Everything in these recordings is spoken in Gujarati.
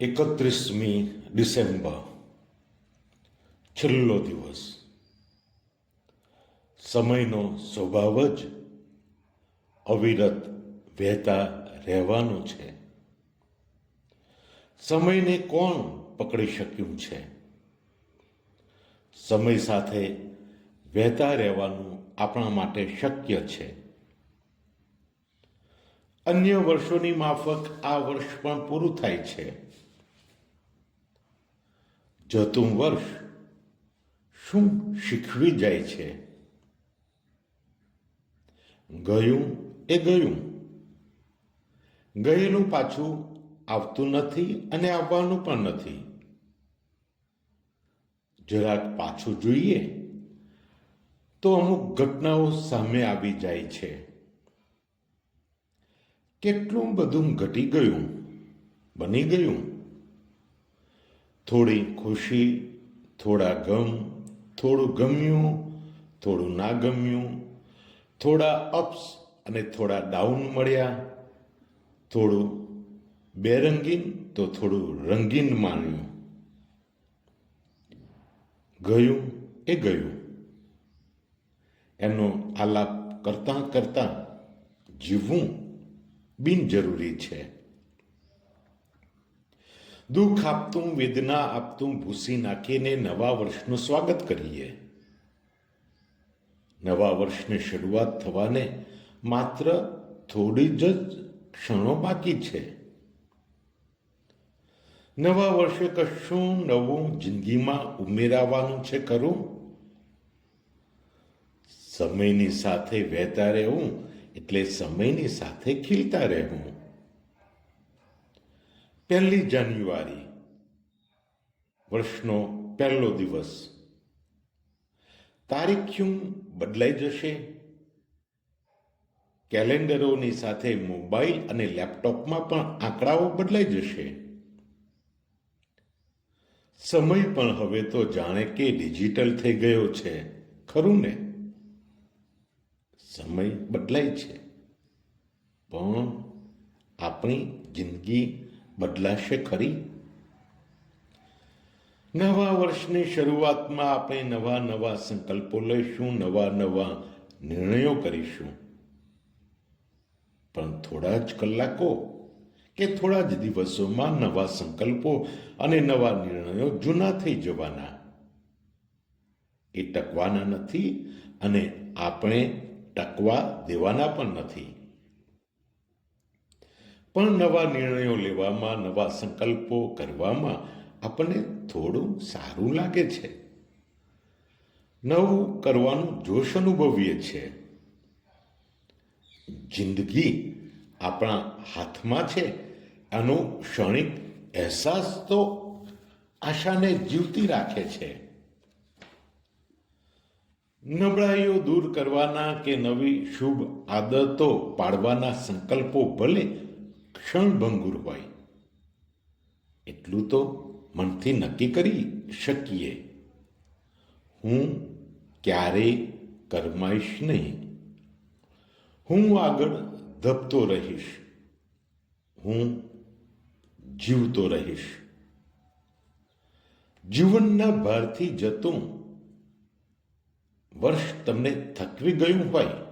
એકત્રીસમી ડિસેમ્બર, છેલ્લો દિવસ. સમયનો સ્વભાવ જ અવિરત વહેતા રહેવાનો છે. સમયને કોણ પકડી શક્યું છે? સમય સાથે વહેતા રહેવાનું આપણા માટે શક્ય છે. અન્ય વર્ષોની માફક આ વર્ષ પણ પૂરું થાય છે. જતું વર્ષ શું શીખવી જાય છે? ગયું એ ગયું. ગયેલું પાછું આવતું નથી અને આવવાનું પણ નથી. જરાક પાછું જોઈએ તો અમુક ઘટનાઓ સામે આવી જાય છે. કેટલું બધું ઘટી ગયું, બની ગયું. થોડી ખુશી, થોડા ગમ, થોડું ગમ્યું, થોડું ના ગમ્યું, થોડા અપ્સ અને થોડા ડાઉન મળ્યા. થોડું બેરંગીન તો થોડું રંગીન માન્યું. ગયું એ ગયું. એનો આલાપ કરતાં કરતાં જીવવું બિનજરૂરી છે. દુઃખ આપતું, વેદના આપતું, ભૂસી નાખીને નવા વર્ષનું સ્વાગત કરીએ. નવા વર્ષની શરૂઆત થવાને માત્ર થોડી જ ક્ષણો બાકી છે. નવા વર્ષે કશું નવું જિંદગીમાં ઉમેરાવાનું છે ખરું? સમયની સાથે વહેતા રહેવું એટલે સમયની સાથે ખીલતા રહેવું. પહેલી જાન્યુઆરી, વર્ષનો પહેલો દિવસ. તારીખ શું બદલાઈ જશે. કેલેન્ડરોની સાથે મોબાઈલ અને લેપટોપમાં પણ આંકડાઓ બદલાઈ જશે. સમય પણ હવે તો જાણે કે ડિજિટલ થઈ ગયો છે, ખરું ને? સમય બદલાય છે. પણ આપણી જિંદગી બદલાશે ખરી? નવા વર્ષની શરૂઆતમાં આપણે નવા નવા સંકલ્પો લઈશું, નવા નવા નિર્ણયો કરીશું. પણ થોડા જ કલાકો કે થોડા જ દિવસોમાં નવા સંકલ્પો અને નવા નિર્ણયો જૂના થઈ જવાના. એ ટકવાના નથી અને આપણે ટકવા દેવાના પણ નથી. પણ નવા નિર્ણયો લેવામાં, નવા સંકલ્પો કરવામાં આપણને થોડું સારું લાગે છે. નવું કરવાનું જોશ અનુભવીએ છીએ જિંદગી આપણા હાથમાં છે. આનો ક્ષણિક અહેસાસ તો આશાને જીવતી રાખે છે. નબળાઈઓ દૂર કરવાના કે નવી શુભ આદતો પાડવાના સંકલ્પો ભલે ક્ષણભંગુર હોય. એટલું તો મનથી નક્કી કરી શકીએ. હું ક્યારેય કરમાઈશ નહીં. હું આગળ ધપતો રહીશ. હું જીવતો રહીશ. જીવનના ભારથી જતું વર્ષ તમને થકવી ગયું હોય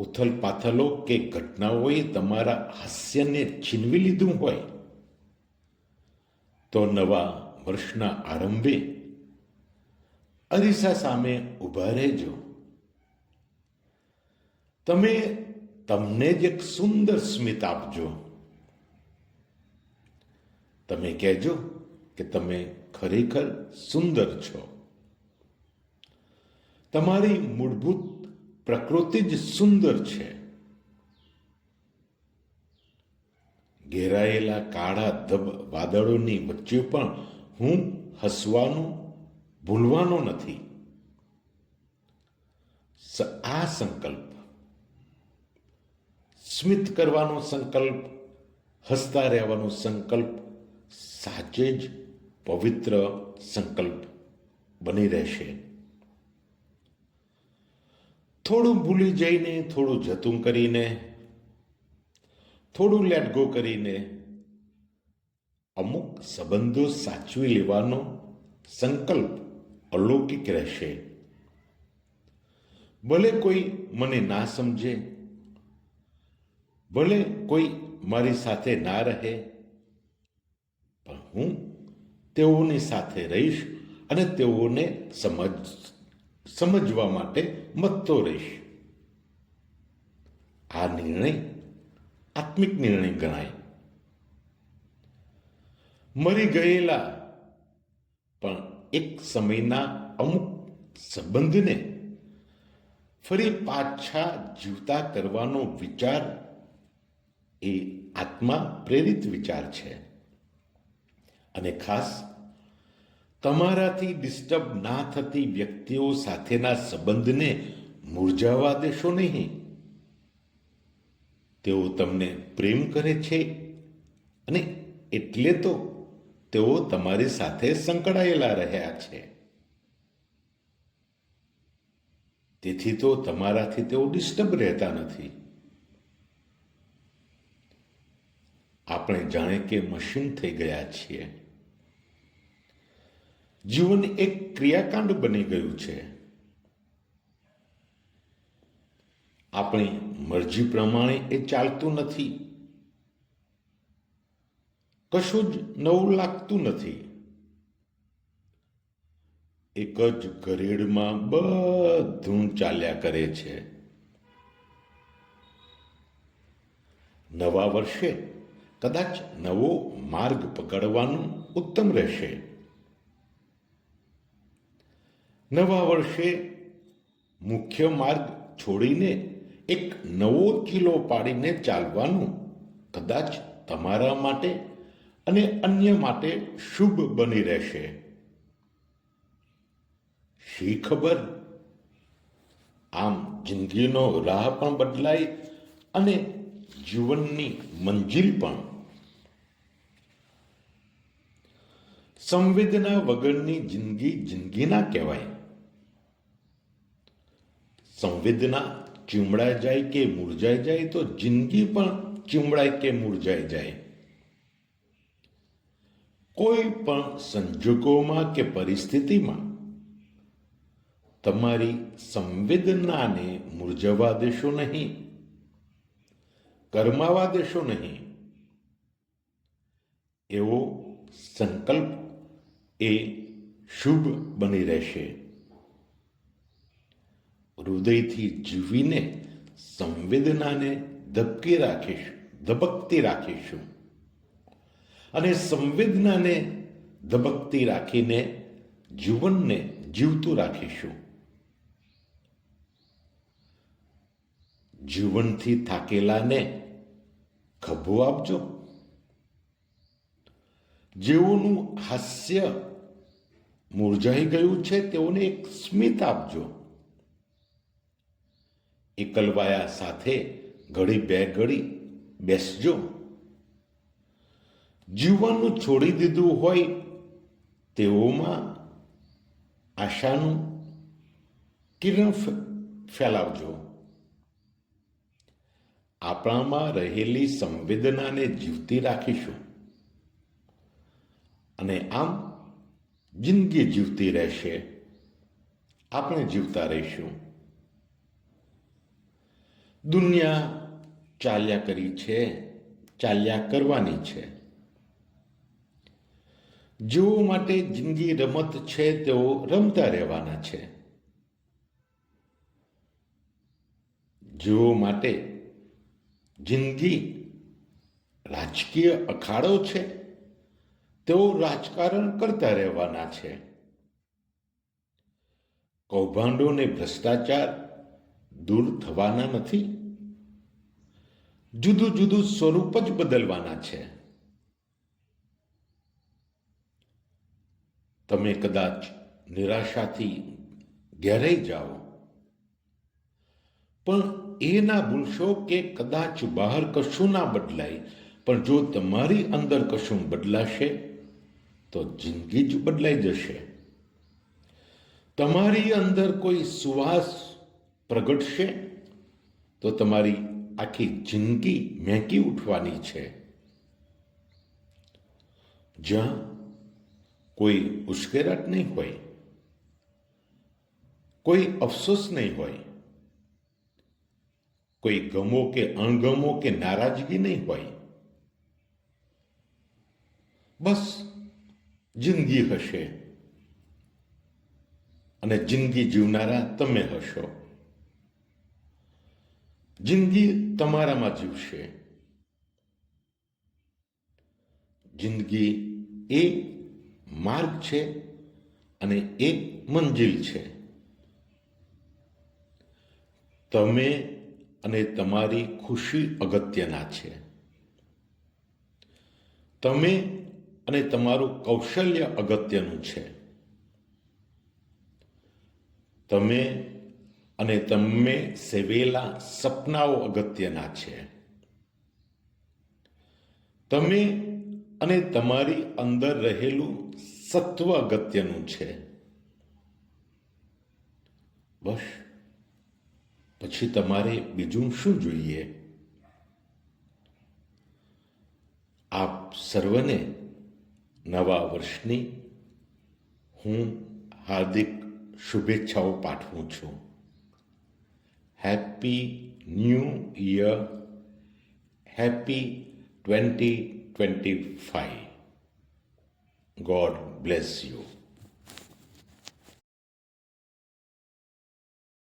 ઉથલ પાથલો કે ઘટનાઓએ તમારા હાસ્યને છીનવી લીધું હોય, તો નવા વર્ષના આરંભે અરીસા સામે ઊભા રહેજો. તમે તમને જ એક સુંદર સ્મિત આપજો. તમે કહેજો કે તમે ખરેખર સુંદર છો. તમારી મૂળભૂત પ્રકૃતિ જ સુંદર છે. ઘેરાયેલા કાળા ધબ વાદળોની વચ્ચે પણ હું હસવાનું, ભૂલવાનો નથી. આ સંકલ્પ. સ્મિત કરવાનો સંકલ્પ, હસતા રહેવાનો સંકલ્પ, સાચે જ પવિત્ર સંકલ્પ બની રહેશે. થોડું ભૂલી જઈને, થોડું જતું કરીને, થોડું લેટ ગો કરીને અમુક સંબંધો સાચવી લેવાનો સંકલ્પ અલૌકિક રહેશે. ભલે કોઈ મને ના સમજે, ભલે કોઈ મારી સાથે ના રહે, પણ હું તેઓની સાથે રહીશ અને તેઓને સમજ સમજવા માટે મતતો રહીશ આ નિર્ણય આત્મિક નિર્ણય ગણાય. મરી ગયેલા પણ એક સમયના અમુક સંબંધને ફરી પાછા જીવતા કરવાનો વિચાર એ આત્મા પ્રેરિત વિચાર છે. અને ખાસ તમારાથી ડિસ્ટર્બ ના થતી વ્યક્તિઓ સાથેના સંબંધને મુરઝાવા દેશો નહીં. તેઓ તમને પ્રેમ કરે છે અને એટલે તો તેઓ તમારી સાથે સંકળાયેલા રહ્યા છે. તેથી તો તમારાથી તેઓ ડિસ્ટર્બ રહેતા નથી. આપણે જાણે કે મશીન થઈ ગયા છીએ. જીવન એક ક્રિયાકાંડ બની ગયું છે. આપણી મરજી પ્રમાણે એ ચાલતું નથી. કશું જ નવું લાગતું નથી. એક જ ઘરેડમાં બધું ચાલ્યા કરે છે. નવા વર્ષે કદાચ નવો માર્ગ પકડવાનું ઉત્તમ રહેશે. નવા વર્ષે મુખ્ય માર્ગ છોડીને એક નવો કિલો પાડીને ચાલવાનું કદાચ તમારા માટે અને અન્ય માટે શુભ બની રહેશે. શી ખબર? આમ જિંદગીનો રાહ પણ બદલાય અને જીવનની મંજિલ પણ. સંવેદના વગરની જિંદગી જિંદગી ના કહેવાય. સંવેદના ચીમડાઈ જાય કે મુરઝાઈ જાય તો જિંદગી પણ ચીમડાય કે મુરઝાઈ જાય. કોઈ પણ સંજોગોમાં કે પરિસ્થિતિમાં તમારી સંવેદનાને મુરઝાવા દેશો નહીં કરમાવા દેશો નહીં. એવો સંકલ્પ એ શુભ બની રહેશે. હૃદયથી જીવીને સંવેદનાને ધબકી રાખીશું, ધબકતી રાખીશું. અને સંવેદનાને ધબકતી રાખીને જીવનને જીવતું રાખીશું. જીવનથી થાકેલાને ખભો આપજો. જેઓનું હાસ્ય મુરઝાઈ ગયું છે, તેઓને એક સ્મિત આપજો. એકલવાયા સાથે ઘડી બે ઘડી બેસજો. જીવવાનું છોડી દીધું હોય તેઓમાં આશાનું કિરણ ફેલાવજો. આપણામાં રહેલી સંવેદનાને જીવતી રાખીશું. અને આમ જિંદગી જીવતી રહેશે. આપણે જીવતા રહીશું. દુનિયા ચાલ્યા કરી છે, ચાલ્યા કરવાની છે. જેઓ માટે જિંદગી રમત છે, તેઓ રમતા રહેવાના છે. જેઓ માટે જિંદગી રાજકીય અખાડો છે, તેઓ રાજકારણ કરતા રહેવાના છે. કૌભાંડો ને ભ્રષ્ટાચાર દૂર થવાના નથી. જુદું જુદું સ્વરૂપ જ બદલવાના છે. તમે કદાચ નિરાશાથી ઘેરાઈ જાઓ. પણ એ ના ભૂલશો કે કદાચ બહાર કશું ના બદલાય. પણ જો તમારી અંદર કશું બદલાશે, તો જિંદગી જ બદલાઈ જશે. તમારી અંદર કોઈ સુવાસ પ્રગટશે તો તમારી આખી જિંદગી મહેકી ઉઠવાની છે. જ્યાં કોઈ ઉશ્કેરાટ નહીં હોય, કોઈ અફસોસ નહીં હોય, કોઈ ગમો કે અણગમો કે નારાજગી નહીં હોય, બસ જિંદગી હશે. અને જિંદગી જીવનારા તમે હશો. જિંદગી તમારામાં જીવશે. જિંદગી એ માર્ગ છે અને એક મંજિલ છે. તમે અને તમારી ખુશી અગત્યના છે. તમે અને તમારું કૌશલ્ય અગત્યનું છે. તમે અને તમે સેવેલા સપનાઓ અગત્યના છે. તમે અને તમારી અંદર રહેલું સત્વ અગત્યનું છે. બસ, પછી તમારે બીજું શું જોઈએ? આપ સર્વને નવા વર્ષની હું હાર્દિક શુભેચ્છાઓ પાઠવું છું. Happy New Year. Happy 2025. God bless you.